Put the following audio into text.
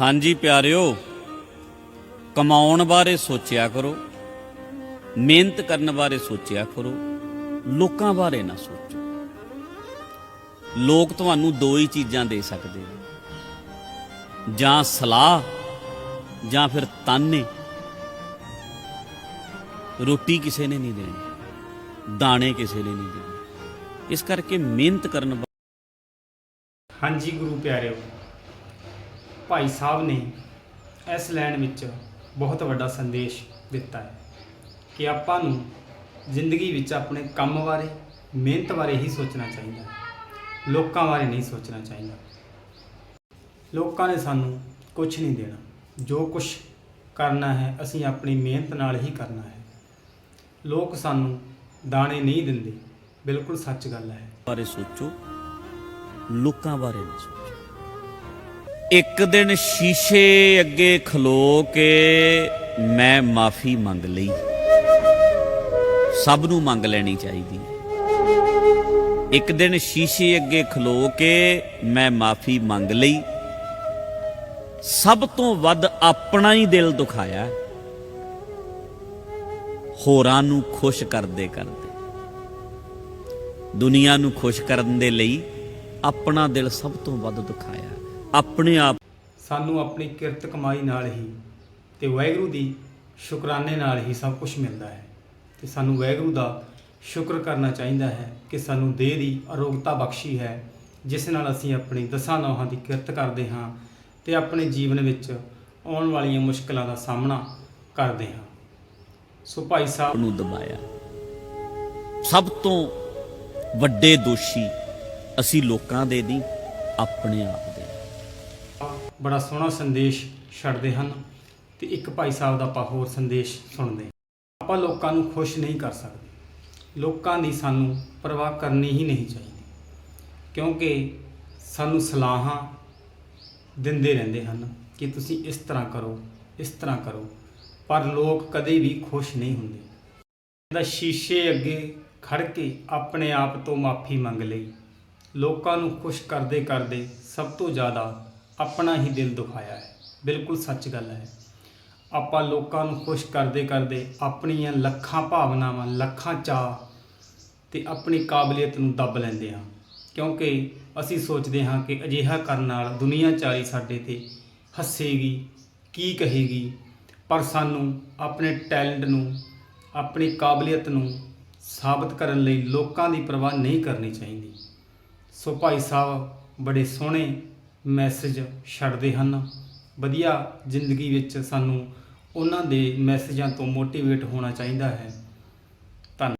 ਹਾਂਜੀ ਪਿਆਰਿਓ, ਕਮਾਉਣ ਬਾਰੇ ਸੋਚਿਆ ਕਰੋ, ਮਿਹਨਤ ਕਰਨ ਬਾਰੇ ਸੋਚਿਆ ਕਰੋ, ਲੋਕਾਂ ਬਾਰੇ ਨਾ ਸੋਚੋ। ਲੋਕ ਤੁਹਾਨੂੰ ਦੋ ਹੀ ਚੀਜ਼ਾਂ ਦੇ ਸਕਦੇ ਨੇ। ਜਾਂ ਸਲਾਹ, ਜਾਂ ਫਿਰ ਤਾਨੇ। ਰੋਟੀ ਕਿਸੇ ਨੇ ਨਹੀਂ ਦੇਣੀ, ਦਾਣੇ ਕਿਸੇ ਨੇ ਨਹੀਂ ਦੇਣੇ। ਇਸ ਕਰਕੇ ਮਿਹਨਤ ਕਰਨ ਵਾ- ਹਾਂਜੀ ਗੁਰੂ ਪਿਆਰਿਓ ਭਾਈ ਸਾਹਿਬ ਨੇ ਇਸ ਲੈਣ ਵਿੱਚ ਬਹੁਤ ਵੱਡਾ ਸੰਦੇਸ਼ ਦਿੱਤਾ ਹੈ ਕਿ ਆਪਾਂ ਨੂੰ ਜ਼ਿੰਦਗੀ ਵਿੱਚ ਆਪਣੇ ਕੰਮ ਬਾਰੇ, ਮਿਹਨਤ ਬਾਰੇ ਹੀ ਸੋਚਣਾ ਚਾਹੀਦਾ ਹੈ। ਲੋਕਾਂ ਬਾਰੇ ਨਹੀਂ ਸੋਚਣਾ ਚਾਹੀਦਾ। ਲੋਕਾਂ ਨੇ ਸਾਨੂੰ ਕੁਝ ਨਹੀਂ ਦੇਣਾ। ਜੋ ਕੁਝ ਕਰਨਾ ਹੈ, ਅਸੀਂ ਆਪਣੀ ਮਿਹਨਤ ਨਾਲ ਹੀ ਕਰਨਾ ਹੈ। ਲੋਕ ਸਾਨੂੰ ਦਾਣੇ ਨਹੀਂ ਦਿੰਦੇ। ਬਿਲਕੁਲ ਸੱਚ ਗੱਲ ਹੈ। ਬਾਰੇ ਸੋਚੋ। ਲੋਕਾਂ ਬਾਰੇ ਨਾ ਸੋਚੋ। ਇੱਕ ਦਿਨ ਸ਼ੀਸ਼ੇ ਅੱਗੇ ਖਲੋ ਕੇ ਮੈਂ ਮਾਫੀ ਮੰਗ ਲਈ। ਸਭ ਨੂੰ ਮੰਗ ਲੈਣੀ ਚਾਹੀਦੀ। ਹੈ ਇੱਕ ਦਿਨ ਸ਼ੀਸ਼ੇ ਅੱਗੇ ਖਲੋ ਕੇ ਮੈਂ ਮਾਫੀ ਮੰਗ ਲਈ। ਸਭ ਤੋਂ ਵੱਧ ਆਪਣਾ ਹੀ ਦਿਲ ਦੁਖਾਇਆ। ਹੋਰਾਂ ਨੂੰ ਖੁਸ਼ ਕਰਦੇ ਕਰਦੇ। ਦੁਨੀਆ ਨੂੰ ਖੁਸ਼ ਕਰਨ ਦੇ ਲਈ ਆਪਣਾ ਦਿਲ ਸਭ ਤੋਂ ਵੱਧ ਦੁਖਾਇਆ। ਆਪਣੇ ਆਪ ਸਾਨੂੰ ਆਪਣੀ ਕਿਰਤ ਕਮਾਈ ਨਾਲ ਹੀ ਤੇ ਵਾਹਿਗੁਰੂ ਦੀ ਸ਼ੁਕਰਾਨੇ ਨਾਲ ਹੀ ਸਭ ਕੁਝ ਮਿਲਦਾ ਹੈ। ਤੇ ਸਾਨੂੰ ਵਾਹਿਗੁਰੂ ਦਾ ਸ਼ੁਕਰ ਕਰਨਾ ਚਾਹੀਦਾ ਹੈ ਕਿ ਸਾਨੂੰ ਦੇਹ ਦੀ ਅਰੋਗਤਾ ਬਖਸ਼ੀ ਹੈ ਜਿਸ ਨਾਲ ਅਸੀਂ ਆਪਣੀ ਦਸਾਂ ਨੌਹਾਂ ਦੀ ਕਿਰਤ ਕਰਦੇ ਹਾਂ ਤੇ ਆਪਣੇ ਜੀਵਨ ਵਿੱਚ ਆਉਣ ਵਾਲੀਆਂ ਮੁਸ਼ਕਲਾਂ ਦਾ ਸਾਹਮਣਾ ਕਰਦੇ ਹਾਂ। ਸੋ ਭਾਈ ਸਾਹਿਬ ਨੂੰ ਦਬਾਇਆ। ਸਭ ਤੋਂ ਵੱਡੇ ਦੋਸ਼ੀ ਅਸੀਂ ਲੋਕਾਂ ਦੇ ਨਹੀਂ ਆਪਣੇ ਆਪ। ਬੜਾ ਸੋਹਣਾ ਸੰਦੇਸ਼ ਛੱਡਦੇ ਹਨ ਤੇ ਇੱਕ ਭਾਈ ਸਾਹਿਬ ਦਾ ਆਪਾਂ ਹੋਰ ਸੰਦੇਸ਼ ਸੁਣਦੇ ਆਪਾਂ ਲੋਕਾਂ ਨੂੰ ਖੁਸ਼ ਨਹੀਂ ਕਰ ਸਕਦੇ। ਲੋਕਾਂ ਦੀ ਸਾਨੂੰ ਪਰਵਾਹ ਕਰਨੀ ਹੀ ਨਹੀਂ ਚਾਹੀਦੀ। ਕਿਉਂਕਿ ਸਾਨੂੰ ਸਲਾਹਾਂ ਦਿੰਦੇ ਰਹਿੰਦੇ ਹਨ ਕਿ ਤੁਸੀਂ ਇਸ ਤਰ੍ਹਾਂ ਕਰੋ, ਇਸ ਤਰ੍ਹਾਂ ਕਰੋ। ਪਰ ਲੋਕ ਕਦੇ ਵੀ ਖੁਸ਼ ਨਹੀਂ ਹੁੰਦੇ। ਦਾ ਸ਼ੀਸ਼ੇ ਅੱਗੇ ਖੜ ਕੇ ਆਪਣੇ ਆਪ ਤੋਂ ਮਾਫੀ ਮੰਗ ਲਈ। ਲੋਕਾਂ ਨੂੰ ਖੁਸ਼ ਕਰਦੇ ਕਰਦੇ ਸਭ ਤੋਂ ਜ਼ਿਆਦਾ ਆਪਣਾ ਹੀ ਦਿਲ ਦੁਖਾਇਆ ਹੈ। ਬਿਲਕੁਲ ਸੱਚ ਗੱਲ ਹੈ। ਆਪਾਂ ਲੋਕਾਂ ਨੂੰ ਖੁਸ਼ ਕਰਦੇ ਕਰਦੇ ਆਪਣੀਆਂ ਲੱਖਾਂ ਭਾਵਨਾਵਾਂ, ਲੱਖਾਂ ਚਾਹ ਤੇ ਆਪਣੀ ਕਾਬਲੀਅਤ ਨੂੰ ਦੱਬ ਲੈਂਦੇ ਹਾਂ। ਕਿਉਂਕਿ ਅਸੀਂ ਸੋਚਦੇ ਹਾਂ ਕਿ ਅਜਿਹਾ ਕਰਨ ਨਾਲ ਦੁਨੀਆ ਚਾਰੀ ਸਾਡੇ ਤੇ ਹੱਸੇਗੀ, ਕੀ ਕਹੇਗੀ। ਪਰ ਸਾਨੂੰ ਆਪਣੇ ਟੈਲੈਂਟ ਨੂੰ, ਆਪਣੀ ਕਾਬਲੀਅਤ ਨੂੰ ਸਾਬਤ ਕਰਨ ਲਈ ਲੋਕਾਂ ਦੀ ਪਰਵਾਹ ਨਹੀਂ ਕਰਨੀ ਚਾਹੀਦੀ। ਸੋ ਭਾਈ ਸਾਹਿਬ, ਬੜੇ ਸੋਹਣੇ ਮੈਸੇਜ ਛੱਡਦੇ ਹਨ। ਵਧੀਆ ਜ਼ਿੰਦਗੀ ਵਿੱਚ ਸਾਨੂੰ ਉਹਨਾਂ ਦੇ ਮੈਸੇਜਾਂ ਤੋਂ ਮੋਟੀਵੇਟ ਹੋਣਾ ਚਾਹੀਦਾ ਹੈ।